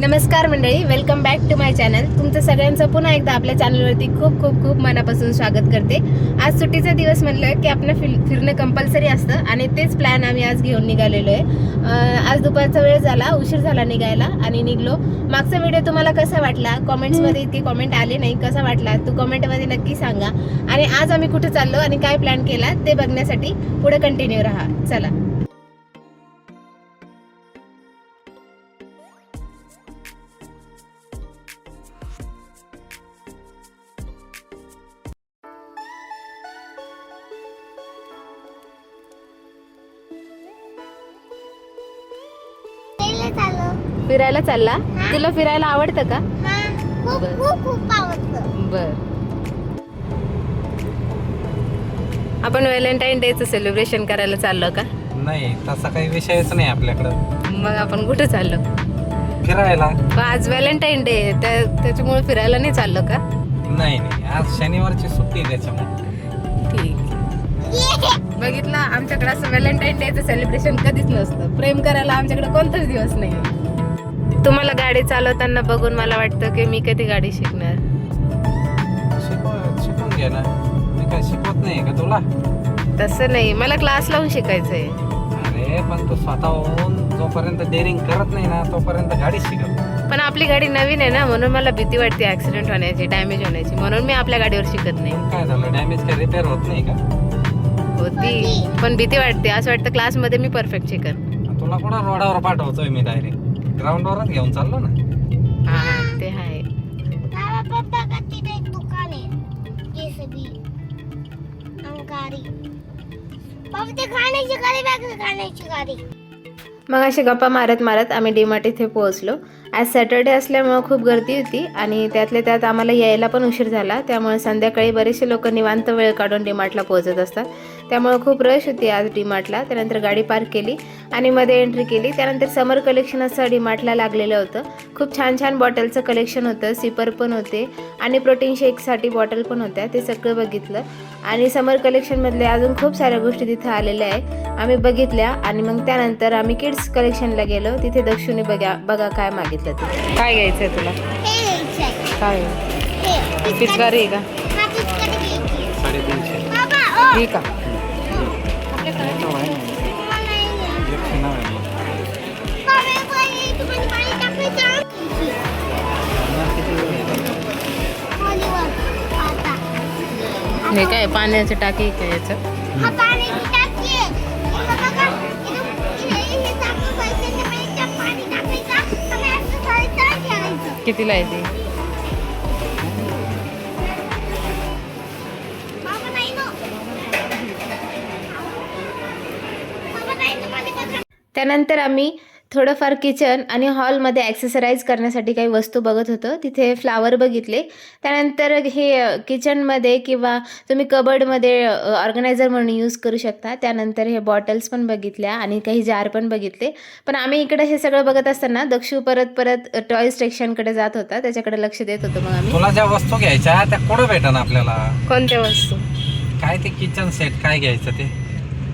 नमस्कार मंडळी welcome back to my channel तुमचं सगळ्यांचं पुन्हा एकदा आपल्या चॅनलवरती खूप खूप खूप मनापासून स्वागत करते. आज सुट्टीचा दिवस म्हणलं की आपलं फिर फिरणं कंपल्सरी असतं आणि तेच प्लॅन आम्ही आज घेऊन निघालेलो आहे. आज दुपारचा वेळ झाला उशीर झाला निघायला आणि निघलो. मागचा व्हिडिओ तुम्हाला कसा वाटला? कॉमेंट्समध्ये इतकी कॉमेंट आली नाही. कसा वाटला? तू कॉमेंटमध्ये नक्की सांगा. आणि आज आम्ही कुठे चाललो आणि काय प्लॅन केला ते बघण्यासाठी पुढे कंटिन्यू राहा. चला. फिरायला चालला. तुला फिरायला आवडतं का? हा खूप बरं. खूप खूप आवडतं. बर. आपण व्हॅलेंटाईन डेचं सेलिब्रेशन करायला चाललो का? नाही तसा काही विषयच नाही आपल्याकडं. मग आपण कुठे चाललो? फिरायला. मग आज व्हॅलेंटाईन डे त्याच्यामुळे फिरायला नाही चाललो का? नाही नाही. आज शनिवारची सुट्टी आहे त्याच्यामुळे. ठीक. बघितलं आमच्याकडे असं व्हॅलेंटाईन डेचं सेलिब्रेशन कधीच नसतं. प्रेम करायला आमच्याकडे कोणताच दिवस नाही. तुम्हाला गाडी चालवताना बघून मला वाटतं की मी कधी गाडी शिकणार. शिकून घे ना. मी काय शिकवत नाही का तुला? तसं नाही. मला क्लास लावून शिकायचंय. अरे पण तू स्वतःहून जोपर्यंत डेअरिंग करत नाही ना तोपर्यंत गाडी शिकत पण आपली गाडी नवीन आहे ना म्हणून मला भीती वाटते ऍक्सिडेंट होण्याची डॅमेज होण्याची. म्हणून मी आपल्या गाडीवर शिकत नाही. काय झालं? डॅमेज काय रिपेअर होत नाही का? होती पण भीती वाटते. असं वाटतं क्लासमध्ये मी परफेक्ट शिकन तुला कुठं रोडावर पाठवतोय मी डायरेक्ट ग्राउंडवरच घेऊन चाललो ना. हा ते आहे? मग अशी गप्पा मारत मारत आम्ही डीमार्ट इथे पोहोचलो. आज सॅटर्डे असल्यामुळं खूप गर्दी होती आणि त्यातल्या त्यात आम्हाला यायला पण उशीर झाला. त्यामुळे संध्याकाळी बरेचसे लोक निवांत वेळ काढून डीमार्टला पोहोचत असतात. त्यामुळे खूप रश होती आज डीमार्टला त्यानंतर गाडी पार्क केली आणि मध्ये एंट्री केली. त्यानंतर समर कलेक्शन असं डीमार्टला लागलेलं होतं. खूप छान छान बॉटलचं कलेक्शन होतं. सिपर पण होते आणि प्रोटीन शेकसाठी बॉटल पण होत्या. ते सगळं बघितलं. आणि समर कलेक्शनमधले अजून खूप साऱ्या गोष्टी तिथं आलेल्या आहे आम्ही बघितल्या आणि मग त्यानंतर आम्ही किड्स कलेक्शनला गेलो. तिथे दक्षुनी बघा बघा काय मागितलं ते. काय घ्यायचंय तुला? हे घ्यायचं आहे. काय हे पिचकारी आहे का. हा ठीक आहे हे काय पाण्याचं टाकी काय याचं? कितीला येते त्यानंतर आम्ही थोडंफार किचन आणि हॉलमध्ये ॲक्सेसराईज करण्यासाठी काही वस्तू बघत होतो. तिथे फ्लावर बघितले. त्यानंतर हे किचनमध्ये किंवा तुम्ही कबर्डमध्ये ऑर्गनायझर म्हणून यूज करू शकता. त्यानंतर हे बॉटल्स पण बघितल्या आणि काही जार पण बघितले. पण आम्ही इकडे हे सगळं बघत असताना दक्षू परत परत टॉय सेक्शनकडे जात होता. त्याच्याकडे लक्ष देत होतो मग आम्ही. तुला ज्या वस्तू घ्यायच्या त्या कुठं भेटन आपल्याला? कोणत्या वस्तू? काय ते किचन सेट काय घ्यायचं ते?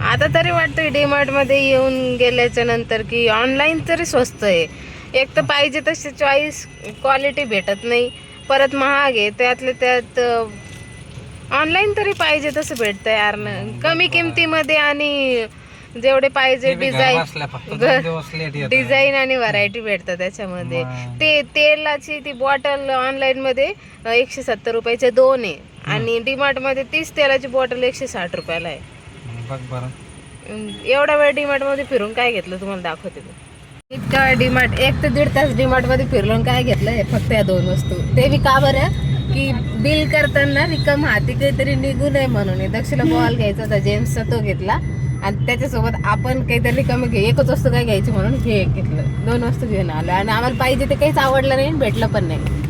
आता तरी वाटतंय डीमार्टमध्ये येऊन गेल्याच्यानंतर की ऑनलाईन तरी स्वस्त आहे एक तर पाहिजे तशी चॉईस क्वालिटी भेटत नाही परत महाग आहे त्यातले त्यात ऑनलाईन तरी पाहिजे तसं भेटतं यार न. कमी किमतीमध्ये आणि जेवढे पाहिजे डिझाईन. डिझाईन आणि व्हरायटी भेटतात त्याच्यामध्ये. ते तेलाची ती बॉटल ऑनलाईन मध्ये एकशे सत्तर रुपयाचे दोन आहे आणि डीमार्टमध्ये तीच तेलाची बॉटल एकशे साठ रुपयाला आहे बघ बरं. एवढा वेळ डीमार्टमध्ये फिरून काय घेतलं तुम्हाला दाखवते मी. इतका डीमार्ट एक ते दीड तास डीमार्टमध्ये फिरलो आणि काय घेतलं हे फक्त या दोन वस्तू. ते बी का बरं? की बिल करताना रिकम हाती काहीतरी निघू नये म्हणून. दक्षिला बॉल घ्यायचा होता जेम्सचा तो घेतला. आणि त्याच्यासोबत आपण काहीतरी रिकामी घे एकच वस्तू काय घ्यायची म्हणून हे एक घेतलं. दोन वस्तू घेऊन आलो. आणि आम्हाला पाहिजे ते काहीच आवडलं नाही आणि भेटलं पण नाही.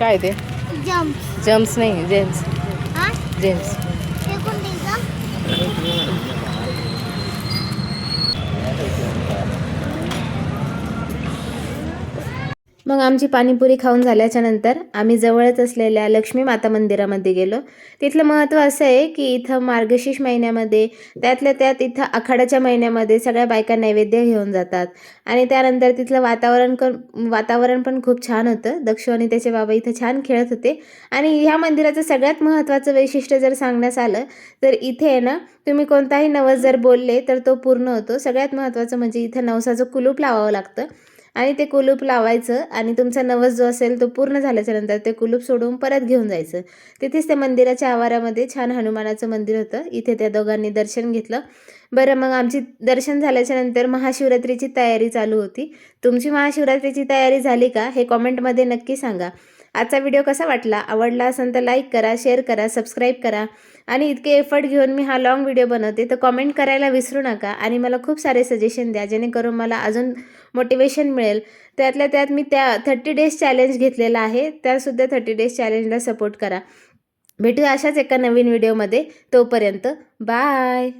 काय ते. जम्स नाही जेम्स. हा? जेम्स हे कोण द्यायचं? मग आमची पाणीपुरी खाऊन झाल्याच्यानंतर आम्ही जवळच असलेल्या लक्ष्मी माता मंदिरामध्ये गेलो. तिथलं महत्त्व असं आहे की इथं मार्गशीर्ष महिन्यामध्ये त्यातल्या त्यात इथं आखाड्याच्या महिन्यामध्ये सगळ्या बायका नैवेद्य घेऊन जातात. आणि त्यानंतर तिथलं वातावरण क वातावरण पण खूप छान होतं. दक्षू आणि त्याचे बाबा इथं छान खेळत होते. आणि ह्या मंदिराचं सगळ्यात महत्त्वाचं वैशिष्ट्य जर सांगण्यास आलं तर इथे आहे ना तुम्ही कोणताही नवस जर बोलले तर तो पूर्ण होतो. सगळ्यात महत्त्वाचं म्हणजे इथं नवसाचं कुलूप लावावं लागतं. आणि ते कुलूप लावायचं आणि तुमचा नवस जो असेल तो पूर्ण झाल्याच्यानंतर ते कुलूप सोडून परत घेऊन जायचं. तिथेच त्या मंदिराच्या आवारामध्ये छान हनुमानाचं मंदिर होतं. इथे त्या दोघांनी दर्शन घेतलं. बरं मग आमची दर्शन झाल्याच्यानंतर महाशिवरात्रीची तयारी चालू होती. तुमची महाशिवरात्रीची तयारी झाली का? हे कॉमेंटमध्ये नक्की सांगा. आजचा व्हिडिओ कसा वाटला? आवडला असेल तर लाईक करा शेअर करा सबस्क्राईब करा. आणि इतके एफर्ट घेऊन मी हा लॉंग व्हिडिओ बनवते तर कॉमेंट करायला विसरू नका. आणि मला खूप सारे सजेशन द्या जेणेकरून मला अजून मोटिवेशन मिळेल. त्यातल्या त्यात मी त्या थर्टी डेज चॅलेंज घेतलेला आहे. त्यासुद्धा थर्टी डेज चॅलेंजला सपोर्ट करा. भेटूया अशाच एका नवीन व्हिडिओमध्ये तोपर्यंत बाय